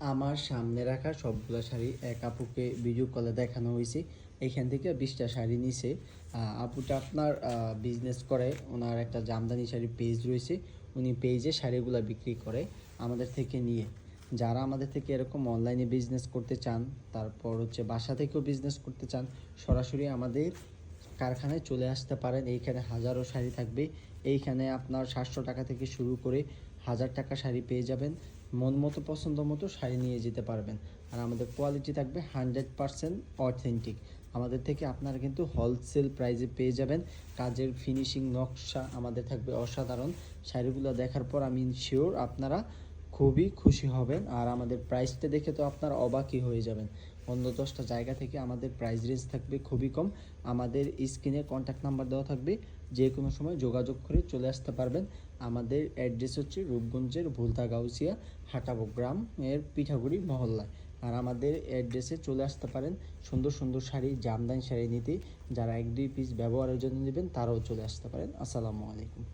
আমার সামনে রাখা সবগুলো শাড়ি এক আপুকে ভিডিও কলে দেখানো হয়েছে এখান থেকে বিশটা শাড়ি নিছে। আপুটা আপনার বিজনেস করে। ওনার একটা জামদানি শাড়ি পেজ রয়েছে। উনি পেজে শাড়িগুলো বিক্রি করে আমাদের থেকে নিয়ে। যারা আমাদের থেকে এরকম অনলাইনে বিজনেস করতে চান, তারপর হচ্ছে বাসা থেকেও বিজনেস করতে চান, সরাসরি আমাদের কারখানায় চলে আসতে পারেন। এইখানে হাজারো শাড়ি থাকবে। এইখানে আপনার সাতশো টাকা থেকে শুরু করে হাজার টাকা শাড়ি পেয়ে যাবেন। মন মতো, পছন্দ মতো শাড়ি নিয়ে যেতে পারবেন। আর আমাদের কোয়ালিটি থাকবে হান্ড্রেড পারসেন্ট অথেন্টিক আমাদের থেকে আপনারা কিন্তু হোলসেল প্রাইজে পেয়ে যাবেন। কাজের ফিনিশিং নকশা আমাদের থাকবে অসাধারণ। শাড়িগুলো দেখার পর আমি শিওর আপনারা খুবই খুশি হবেন আর আমাদের প্রাইসটা দেখে তো আপনারা অবাকই হয়ে যাবেন। অন্য দশটা জায়গা থেকে আমাদের প্রাইস রেঞ্জ থাকবে খুবই কম। আমাদের স্ক্রিনে কন্ট্যাক্ট নাম্বার দেওয়া থাকবে। যে কোনো সময় যোগাযোগ করে চলে আসতে পারবেন। আমাদের অ্যাড্রেস হচ্ছে রূপগঞ্জের ভুলতা গাউসিয়া হাটাবো গ্রাম এর পিঠাগুড়ি মহল্লায়। আর আমাদের অ্যাড্রেসে চলে আসতে পারেন সুন্দর সুন্দর শাড়ি, জামদানি শাড়ি নিতে। যারা এক দুই পিস ব্যবহারের জন্য নেবেন তারাও চলে আসতে পারেন। আসসালামু আলাইকুম।